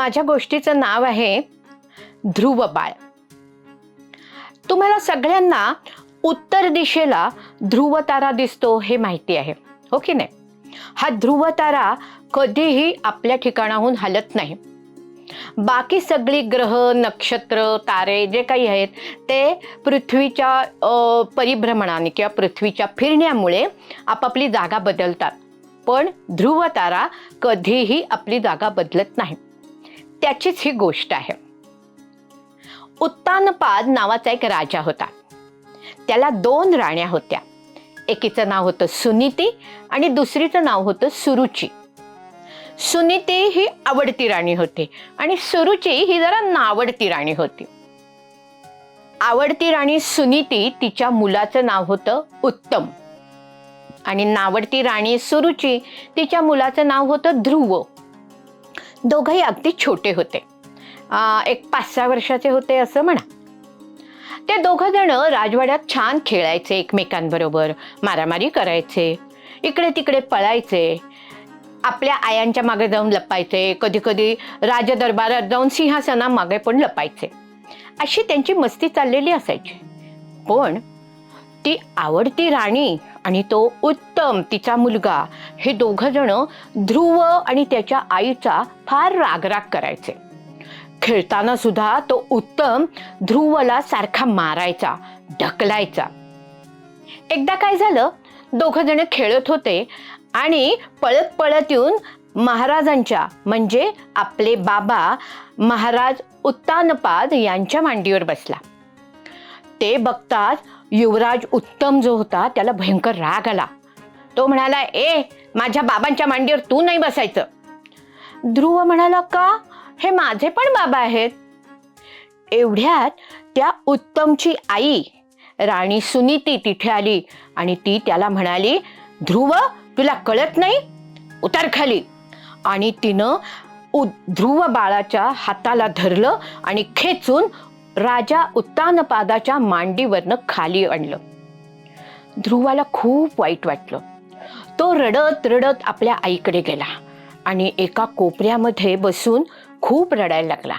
माझ्या गोष्टीचं नाव आहे ध्रुव बाळ तुम्हाला सगळ्यांना उत्तर दिशेला ध्रुव तारा दिसतो हे माहिती आहे हो की नाही? हा ध्रुव तारा कधीही आपल्या ठिकाणाहून हलत नाही. बाकी सगळी ग्रह नक्षत्र तारे जे काही आहेत ते पृथ्वीच्या परिभ्रमणाने किंवा पृथ्वीच्या फिरण्यामुळे आपापली जागा बदलतात. पण ध्रुव तारा कधीही आपली जागा बदलत नाही. त्याचीच ही गोष्ट आहे. उत्तानपाद नावाचा एक राजा होता. त्याला दोन राण्या होत्या. एकीचं नाव होतं सुनीती आणि दुसरीचं नाव होतं सुरुची. सुनीती ही आवडती राणी होती आणि सुरुची ही जरा नावडती राणी होती. आवडती राणी सुनीती तिच्या मुलाचं नाव होतं उत्तम. आणि नावडती राणी सुरुची तिच्या मुलाचं नाव होतं ध्रुव. दोघंही अगदी छोटे होते. आ, एक पाच सहा वर्षाचे होते असं म्हणा. ते दोघं जण राजवाड्यात छान खेळायचे एकमेकांबरोबर मारामारी करायचे इकडे तिकडे पळायचे आपल्या आयांच्या मागे जाऊन लपायचे कधी कधी राजदरबारात जाऊन सिंहासना मागे पण लपायचे. अशी त्यांची मस्ती चाललेली असायची. पण ती आवडती राणी आणि तो उत्तम तिचा मुलगा. हे दोघंजण ध्रुव आणि त्याच्या आईचा फार रागराग करायचे. खेळताना सुद्धा तो उत्तम ध्रुवला सारखा मारायचा ढकलायचा. एकदा काय झालं? दोघंजण खेळत होते आणि पळत पळत येऊन महाराजांच्या म्हणजे आपले बाबा महाराज उत्तानपाद यांच्या मांडीवर बसला. ते बघताच युवराज उत्तम जो होता त्याला भयंकर राग आला. तो म्हणाला ए माझ्या बाबांच्या मांडीवर तू नाही बसायचं. ध्रुव म्हणाला का? हे माझे पण बाबा आहेत. एवढ्यात त्या उत्तमची आई राणी सुनीती तिथे आली आणि ती त्याला म्हणाली ध्रुव तुला कळत नाही? उतार खाली. आणि तिनं उ- ध्रुव बाळाच्या हाताला धरलं आणि खेचून राजा उत्तानपादाच्या मांडीवरनं खाली आणलं. ध्रुवाला खूप वाईट वाटलं. तो रडत रडत आपल्या आईकडे गेला आणि एका कोपऱ्यामध्ये बसून खूप रडायला लागला.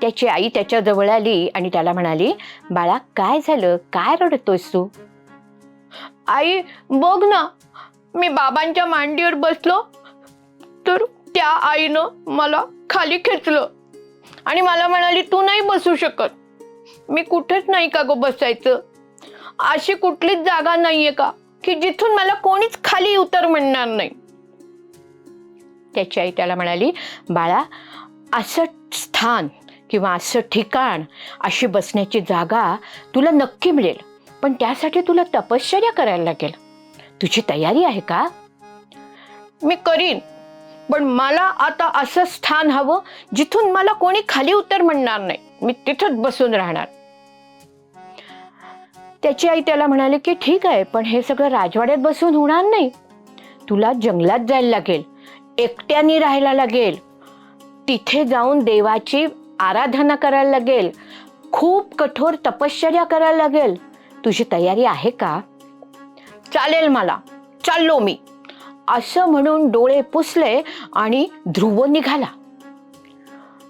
त्याची आई त्याच्याजवळ आली आणि त्याला म्हणाली बाळा काय झालं? काय रडतोयस तू? आई बघ ना मी बाबांच्या मांडीवर बसलो तर त्या आईनं मला खाली खेचलं. आणि मला म्हणाली तू नाही बसू शकत. मी कुठेच नाही का गो बसायचं? अशी कुठलीच जागा नाहीये का की जिथून मला कोणीच खाली उतर म्हणणार नाही? त्याची आई त्याला म्हणाली बाळा असं स्थान किंवा असं ठिकाण अशी बसण्याची जागा तुला नक्की मिळेल पण त्यासाठी तुला तपश्चर्या करायला लागेल. तुझी तयारी आहे का? मी करीन. पण मला आता असं स्थान हवं जिथून मला कोणी खाली उतर म्हणणार नाही. मी तिथंच बसून राहणार. त्याची आई त्याला म्हणाली की ठीक आहे पण हे सगळं राजवाड्यात बसून होणार नाही. तुला जंगलात जायला लागेल एकट्याने राहायला लागेल. तिथे जाऊन देवाची आराधना करायला लागेल. खूप कठोर तपश्चर्या करायला लागेल. तुझी तयारी आहे का? चालेल मला. चाललो मी. असं म्हणून डोळे पुसले आणि ध्रुव निघाला.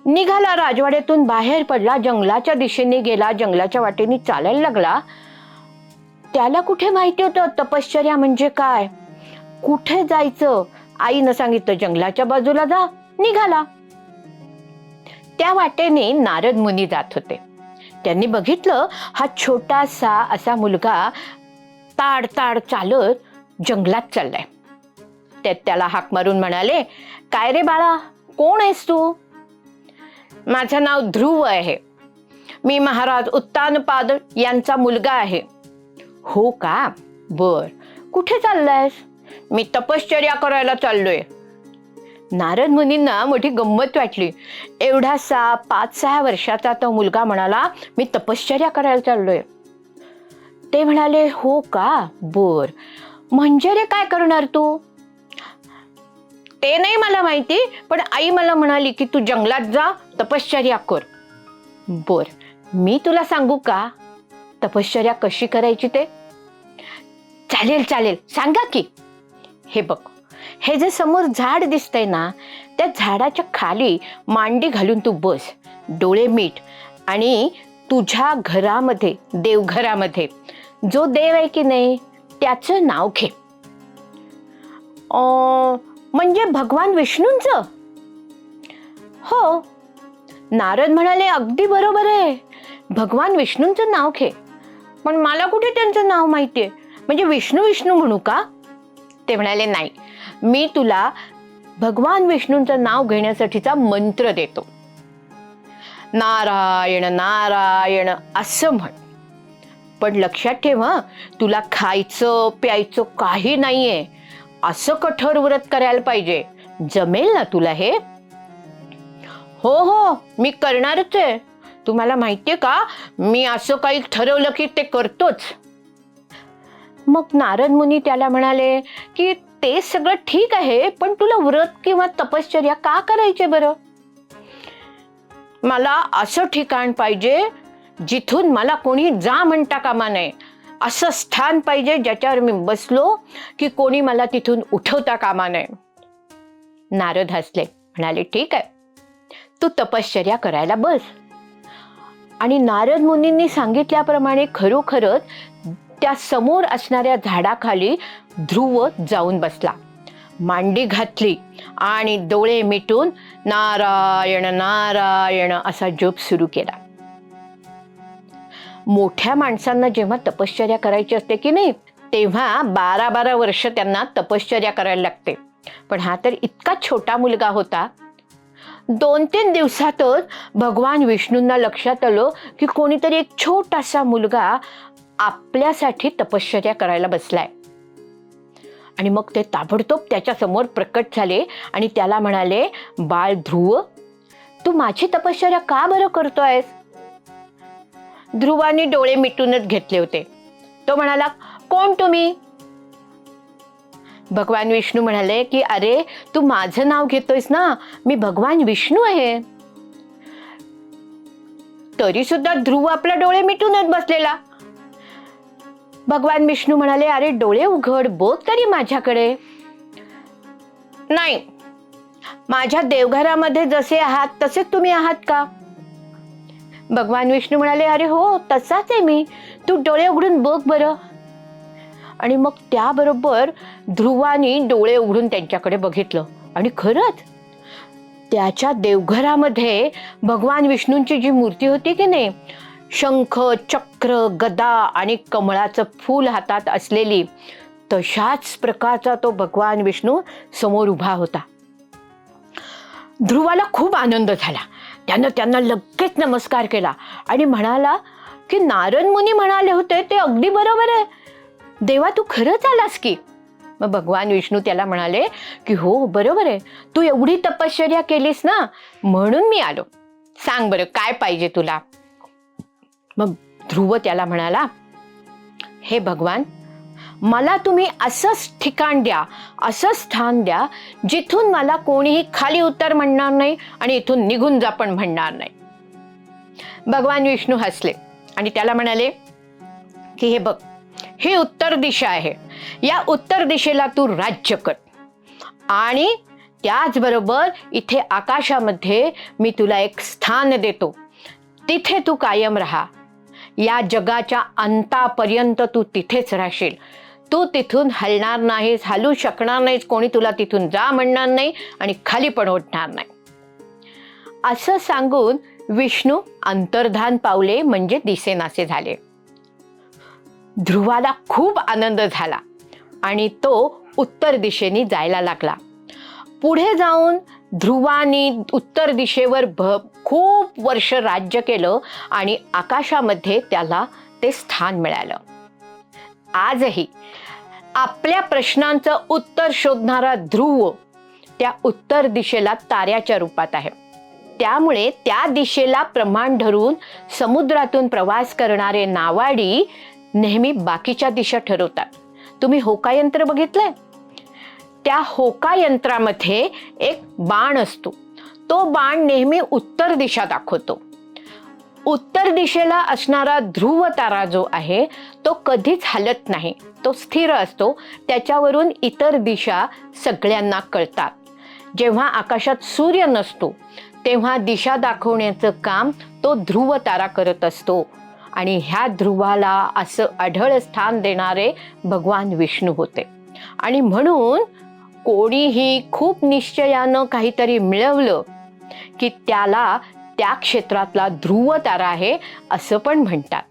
निघाला राजवाड्यातून बाहेर पडला जंगलाच्या दिशेने गेला जंगलाच्या वाटेने चालायला लागला. त्याला कुठे माहिती होतं? तपश्चर्या म्हणजे काय? कुठे जायचं? आईनं सांगितलं जंगलाच्या बाजूला जा. निघाला. त्या वाटेने नारद मुनी जात होते. त्यांनी बघितलं हा छोटासा असा मुलगा ताड ताड चालत जंगलात चाललाय. ते त्याला हाक मारून म्हणाले काय रे बाळा कोण आहेस तू? माझं नाव ध्रुव आहे. मी महाराज उत्तानपाद यांचा मुलगा आहे. हो का? बर. कुठे चाललायस? मी तपश्चर्या करायला चाललोय. नारद मुनींना मोठी गंमत वाटली. एवढासा पाच सहा वर्षाचा तो मुलगा म्हणाला मी तपश्चर्या करायला चाललोय. ते म्हणाले हो का? बर. म्हणजे रे काय करणार तू? ते नाही मला माहिती पण आई मला म्हणाली की तू जंगलात जा तपश्चर्या कर. बर मी तुला सांगू का? तपश्चर्या कशी करायची ते? चालेल चालेल. सांगा की. हे बघ हे जे समोर झाड दिसतंय ना त्या झाडाच्या खाली मांडी घालून तू बस. डोळे मीठ. आणि तुझ्या घरामध्ये देवघरामध्ये जो देव आहे की नाही त्याचं नाव घे. म्हणजे भगवान विष्णूंचं? हो. नारद म्हणाले अगदी बरोबर आहे. भगवान विष्णूंचं नाव घे. पण मला कुठे त्यांचं नाव माहितीये? म्हणजे विष्णू विष्णू म्हणू का? ते म्हणाले नाही. मी तुला भगवान विष्णूंचं नाव घेण्यासाठीचा मंत्र देतो. नारायण नारायण असं म्हण. पण लक्षात ठेव तुला खायचं प्यायचं काही नाहीये. असं कठोर व्रत करायला पाहिजे. जमेल ना तुला हे? हो हो मी करणारच आहे. तुम्हाला माहितीये का? मी असं काही ठरवलं की ते करतोच. मग नारद मुनी त्याला म्हणाले की ते सगळं ठीक आहे पण तुला व्रत किंवा तपश्चर्या का करायचे बरं? मला असं ठिकाण पाहिजे जिथून मला कोणी जा म्हणता कामा नये. असं स्थान पाहिजे ज्याच्यावर मी बसलो की कोणी मला तिथून उठवता कामा नये. नारद हसले म्हणाले ठीक आहे. तू तपश्चर्या करायला बस. आणि नारद मुनींनी सांगितल्याप्रमाणे खरोखरच त्या समोर असणाऱ्या झाडाखाली ध्रुव जाऊन बसला. मांडी घातली आणि डोळे मिटून नारायण नारायण असा जप सुरू केला. मोठ्या माणसांना जेव्हा तपश्चर्या करायची असते की नाही तेव्हा बारा बारा वर्ष त्यांना तपश्चर्या करायला लागते. पण हा तर इतका छोटा मुलगा होता. दोन तीन दिवसातच भगवान विष्णूंना लक्षात आलं की कोणीतरी एक छोटासा मुलगा आपल्यासाठी तपश्चर्या करायला बसलाय. आणि मग ते ताबडतोब त्याच्यासमोर प्रकट झाले आणि त्याला म्हणाले बाळ ध्रुव तू माझी तपश्चर्या का बरं करतो आहेस ध्रुवाने डोळे मिटूनच घेतले होते. तो म्हणाला कोण तुम्ही? भगवान विष्णू म्हणाले की अरे तू माझं नाव घेतोयस ना? मी भगवान विष्णू आहे. तरी सुद्धा ध्रुव आपला डोळे मिटूनच बसलेला. भगवान विष्णू म्हणाले अरे डोळे उघड बोध तरी माझ्याकडे. नाही माझ्या देवघरामध्ये जसे आहात तसेच तुम्ही आहात का? भगवान विष्णू म्हणाले अरे हो तसाच आहे मी. तू डोळे उघडून बघ बरं. आणि मग त्याबरोबर ध्रुवानी डोळे उघडून त्यांच्याकडे बघितलं. आणि खरंच त्याच्या देवघरामध्ये भगवान विष्णूंची जी मूर्ती होती की नाही शंख चक्र गदा आणि कमळाचं फूल हातात असलेली तशाच प्रकारचा तो भगवान विष्णू समोर उभा होता. ध्रुवाला खूप आनंद झाला. त्यानं त्यांना लगेच नमस्कार केला. आणि म्हणाला की नारद मुनी म्हणाले होते ते अगदी बरोबर आहे. देवा तू खरंच आलास की? मग भगवान विष्णू त्याला म्हणाले की हो बरोबर आहे. तू एवढी तपश्चर्या केलीस ना म्हणून मी आलो. सांग बरं काय पाहिजे तुला? मग ध्रुव त्याला म्हणाला हे भगवान मला तुम्ही असंच ठिकाण द्या असं स्थान द्या जिथून मला कोणीही खाली उतर म्हणणार नाही आणि इथून निघून जा पण म्हणणार नाही. भगवान विष्णू हसले आणि त्याला म्हणाले की हे बघ ही उत्तर दिशा आहे. या उत्तर दिशेला तू राज्य कर. आणि त्याचबरोबर इथे आकाशामध्ये मी तुला एक स्थान देतो. तिथे तू कायम राहा. या जगाच्या अंतापर्यंत तू तिथेच राहशील. तू तिथून हलणार नाहीस हलू शकणार नाहीस कोणी तुला तिथून जा म्हणणार नाही आणि खाली पण उठणार नाही. असं सांगून विष्णू अंतर्धान पावले म्हणजे दिसेनासे झाले. ध्रुवाला खूप आनंद झाला आणि तो उत्तर दिशेने जायला लागला. पुढे जाऊन ध्रुवानी उत्तर दिशेवर भ खूप वर्ष राज्य केलं आणि आकाशामध्ये त्याला ते स्थान मिळालं. आजही आपल्या प्रश्नांचं उत्तर शोधणारा ध्रुव त्या उत्तर दिशेला ताऱ्याच्या रूपात आहे. त्यामुळे त्या दिशेला प्रमाण धरून समुद्रातून प्रवास करणारे नावाडी नेहमी बाकीच्या दिशा ठरवतात. तुम्ही होका यंत्र बघितलंय? त्या होका यंत्रामध्ये एक बाण असतो. तो बाण नेहमी उत्तर दिशा दाखवतो. उत्तर दिशेला असणारा ध्रुव तारा जो आहे तो कधीच हलत नाही. तो स्थिर असतो. त्याच्यावरून इतर दिशा सगळ्यांना कळतात. जेव्हा आकाशात सूर्य नसतो तेव्हा दिशा दाखवण्याचं काम तो ध्रुव तारा करत असतो. आणि ह्या ध्रुवाला असं आढळ स्थान देणारे भगवान विष्णू होते. आणि म्हणून कोणीही खूप निश्चयानं काहीतरी मिळवलं की त्याला त्या क्षेत्रातला ध्रुव तारा आहे असं पण म्हणतात.